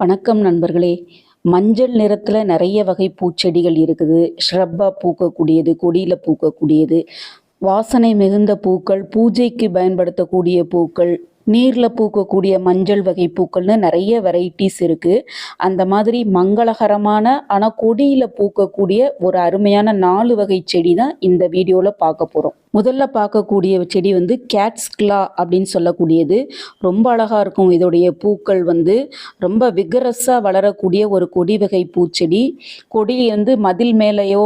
வணக்கம் நண்பர்களே. மஞ்சள் நிறத்தில் நிறைய வகை பூச்செடிகள் இருக்குது. ஷ்ரப்பாக பூக்கக்கூடியது கொடியில் பூக்கக்கூடியது வாசனை மிகுந்த பூக்கள் பூஜைக்கு பயன்படுத்தக்கூடிய பூக்கள் நீரில் பூக்கக்கூடிய மஞ்சள் வகை பூக்கள்னு நிறைய வெரைட்டிஸ் இருக்குது அந்த மாதிரி மங்களகரமான ஆனால் கொடியில் பூக்கக்கூடிய ஒரு அருமையான நாலு வகை செடி தான் இந்த வீடியோவில் பார்க்க போகிறோம் முதல்ல பார்க்கக்கூடிய செடி வந்து கேட்ஸ்க்லா அப்படின்னு சொல்லக்கூடியது. ரொம்ப அழகாக இருக்கும். இதோடைய பூக்கள் வந்து ரொம்ப விகரஸாக வளரக்கூடிய ஒரு கொடி வகை பூச்செடி. கொடி வந்து மதில் மேலேயோ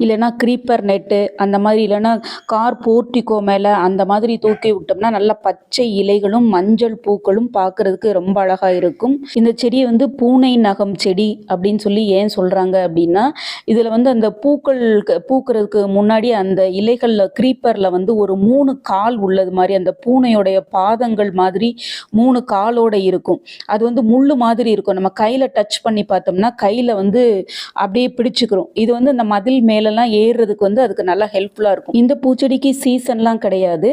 இல்லைன்னா க்ரீப்பர் நெட்டு அந்த மாதிரி இல்லைன்னா கார் போர்ட்டிகோ மேலே அந்த மாதிரி தூக்கி விட்டோம்னா நல்ல பச்சை இலைகளும் மஞ்சள் பூக்களும் பார்க்கறதுக்கு ரொம்ப அழகாக இருக்கும். இந்த செடியை வந்து பூனை நகம் செடி அப்படின்னு சொல்லி ஏன் சொல்கிறாங்க அப்படின்னா இதில் வந்து அந்த பூக்கள் பூக்கிறதுக்கு முன்னாடி அந்த இலைகளில் க்ரீப்பரில் வந்து ஒரு மூணு கால் உள்ளது மாதிரி அந்த பூனையோடைய பாதங்கள் மாதிரி மூணு காலோட இருக்கும். அது வந்து முள்ளு மாதிரி இருக்கும். நம்ம கையில் டச் பண்ணி பார்த்தோம்னா கையில் வந்து அப்படியே பிடிச்சிக்கிறோம் இது வந்து இந்த மதில் மேலே மேலெல்லாம் ஏறுறதுக்கு வந்து அதுக்கு நல்லா ஹெல்ப்ஃபுல்லாக இருக்கும். இந்த பூச்செடிக்கு சீசன்லாம் கிடையாது.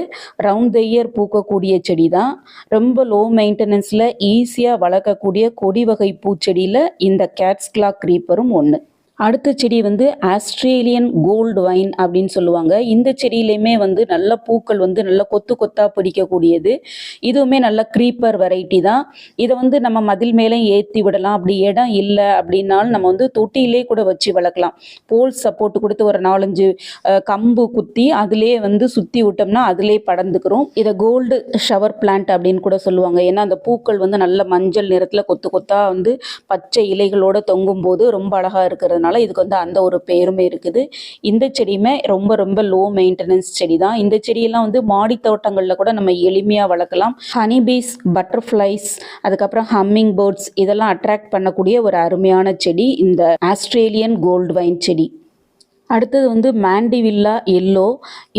ரவுண்ட் த இயர் பூக்கக்கூடிய செடி தான் ரொம்ப லோ மெயின்டெனன்ஸில் ஈஸியாக வளர்க்கக்கூடிய கொடி வகை பூச்செடியில் இந்த கேட்ஸ்க்லா க்ரீப்பரும் ஒன்று அடுத்த செடி வந்து ஆஸ்திரேலியன் கோல்டு வைன் அப்படின்னு சொல்லுவாங்க. இந்த செடியிலையுமே வந்து நல்ல பூக்கள் வந்து நல்ல கொத்து கொத்தாக பிடிக்கக்கூடியது இதுவுமே நல்ல க்ரீப்பர் வெரைட்டி தான். இதை வந்து நம்ம மதில் மேலே ஏற்றி விடலாம். அப்படி இடம் இல்லை அப்படின்னாலும் நம்ம வந்து தொட்டியிலே கூட வச்சு வளர்க்கலாம். போல் சப்போர்ட் கொடுத்து ஒரு நாலஞ்சு கம்பு குத்தி அதிலே வந்து சுற்றி விட்டோம்னா அதிலே படர்ந்துக்கிறோம். இதை கோல்டு ஷவர் பிளான்ட் அப்படின்னு கூட சொல்லுவாங்க. ஏன்னா அந்த பூக்கள் வந்து நல்ல மஞ்சள் நிறத்தில் கொத்து கொத்தாக வந்து பச்சை இலைகளோட தொங்கும் போது ரொம்ப அழகாக இருக்கிறதுனால இதுக்கு வந்து அந்த ஒரு பேருமே இருக்குது. இந்த செடியுமே ரொம்ப ரொம்ப லோ மெயின்டெனன்ஸ் செடி தான் இந்த செடியெல்லாம் வந்து மாடி தோட்டங்களில் கூட நம்ம எளிமையாக வளர்க்கலாம். ஹனிபீஸ் பட்டர்ஃப்ளைஸ் அதுக்கப்புறம் ஹம்மிங் பேர்ட்ஸ் இதெல்லாம் அட்ராக்ட் பண்ணக்கூடிய ஒரு அருமையான செடி இந்த ஆஸ்திரேலியன் கோல்டு வைன் செடி. அடுத்தது வந்து மேண்டிவில்லா எல்லோ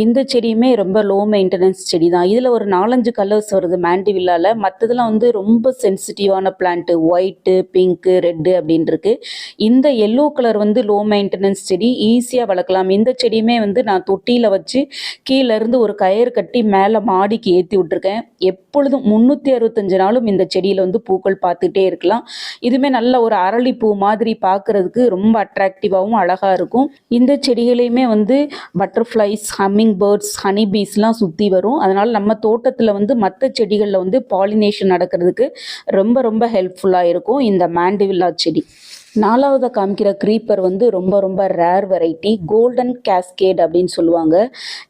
இந்த செடியுமே ரொம்ப லோ மெயின்டெனன்ஸ் செடி தான் இதில் ஒரு நாலஞ்சு கலர்ஸ் வருது மேண்டிவில்லாவில் மற்றதெல்லாம் வந்து ரொம்ப சென்சிட்டிவான பிளான்ட்டு ஒயிட்டு பிங்க்கு ரெட்டு அப்படின்னு இந்த எல்லோ கலர் வந்து லோ மெயின்டெனன்ஸ் செடி ஈஸியாக வளர்க்கலாம். இந்த செடியுமே வந்து நான் தொட்டியில் வச்சு கீழேருந்து ஒரு கயிறு கட்டி மேலே மாடிக்கு ஏற்றி விட்ருக்கேன் எப்பொழுதும் முந்நூற்றி அறுபத்தஞ்சு நாளும் இந்த செடியில் வந்து பூக்கள் பார்த்துட்டே இருக்கலாம். இதுவுமே நல்ல ஒரு அரளிப்பூ மாதிரி பார்க்கறதுக்கு ரொம்ப அட்ராக்டிவாகவும் அழகாக இருக்கும். இந்த செடிகளையுமே வந்து பட்டர்ஃப்ளைஸ் ஹம்மிங் பேர்ட்ஸ் ஹனி பீஸ்லாம் சுற்றி வரும். அதனால் நம்ம தோட்டத்தில் வந்து மற்ற செடிகளில் வந்து பாலினேஷன் நடக்கிறதுக்கு ரொம்ப ரொம்ப ஹெல்ப்ஃபுல்லாக இருக்கும் இந்த மேண்டிவில்லா செடி. நாலாவது காமிக்கிற க்ரீப்பர் வந்து ரொம்ப ரொம்ப ரேர் வெரைட்டி கோல்டன் கேஸ்கேட் அப்படின்னு சொல்லுவாங்க.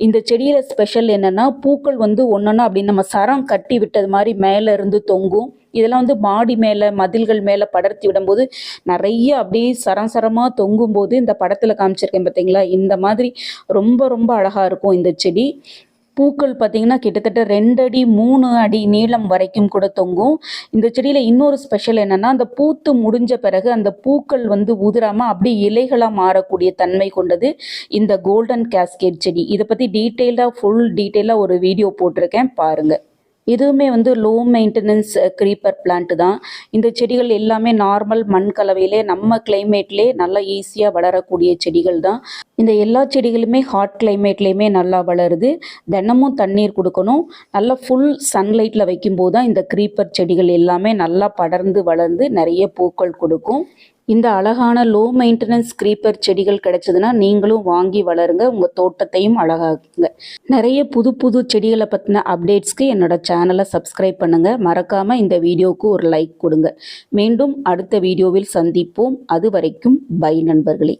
இந்த செடியில் ஸ்பெஷல் என்னென்னா பூக்கள் வந்து ஒன்றுன்னா அப்படி நம்ம சரம் கட்டி விட்டது மாதிரி மேலே இருந்து தொங்கும். இதெல்லாம் வந்து மாடி மேலே மதில்கள் மேலே படர்த்தி விடும்போது நிறைய அப்படியே சரம் சரமாக தொங்கும் போது இந்த படத்தில் காமிச்சிருக்கேன் பார்த்தீங்களா இந்த மாதிரி ரொம்ப ரொம்ப அழகாக இருக்கும் இந்த செடி. பூக்கள் பார்த்தீங்கன்னா கிட்டத்தட்ட ரெண்டு அடி மூணு அடி நீளம் வரைக்கும் கூட தொங்கும். இந்த செடியில் இன்னொரு ஸ்பெஷல் என்னன்னா அந்த பூத்து முடிஞ்ச பிறகு அந்த பூக்கள் வந்து உதிராமல் அப்படியே இலைகளாக மாறக்கூடிய தன்மை கொண்டது இந்த கோல்டன் கேஸ்கேட் செடி. இதை பற்றி டீட்டெயிலாக ஃபுல் டீட்டெயிலாக ஒரு வீடியோ போட்டிருக்கேன். பாருங்கள் இதுவுமே வந்து லோ மெயின்டெனன்ஸ் க்ரீப்பர் பிளான்ட் தான். இந்த செடிகள் எல்லாமே நார்மல் மண் கலவையிலே நம்ம கிளைமேட்லே நல்லா ஈஸியாக வளரக்கூடிய செடிகள் தான். இந்த எல்லா செடிகளுமே ஹாட் கிளைமேட்லேயுமே நல்லா வளருது. தினமும் தண்ணீர் கொடுக்கணும். நல்லா ஃபுல் சன்லைட்டில் வைக்கும்போது தான் இந்த க்ரீப்பர் செடிகள் எல்லாமே நல்லா படர்ந்து வளர்ந்து நிறைய பூக்கள் கொடுக்கும். இந்த அழகான லோ மெயின்டெனன்ஸ் க்ரீப்பர் செடிகள் கிடைச்சதுன்னா நீங்களும் வாங்கி வளருங்க. உங்கள் தோட்டத்தையும் அழகாக்குங்க. நிறைய புது புது செடிகளை பற்றின அப்டேட்ஸ்க்கு என்னோட சேனலை சப்ஸ்கிரைப் பண்ணுங்கள் மறக்காமல் இந்த வீடியோவுக்கு ஒரு லைக் கொடுங்க. மீண்டும் அடுத்த வீடியோவில் சந்திப்போம். அது வரைக்கும் பை நண்பர்களே.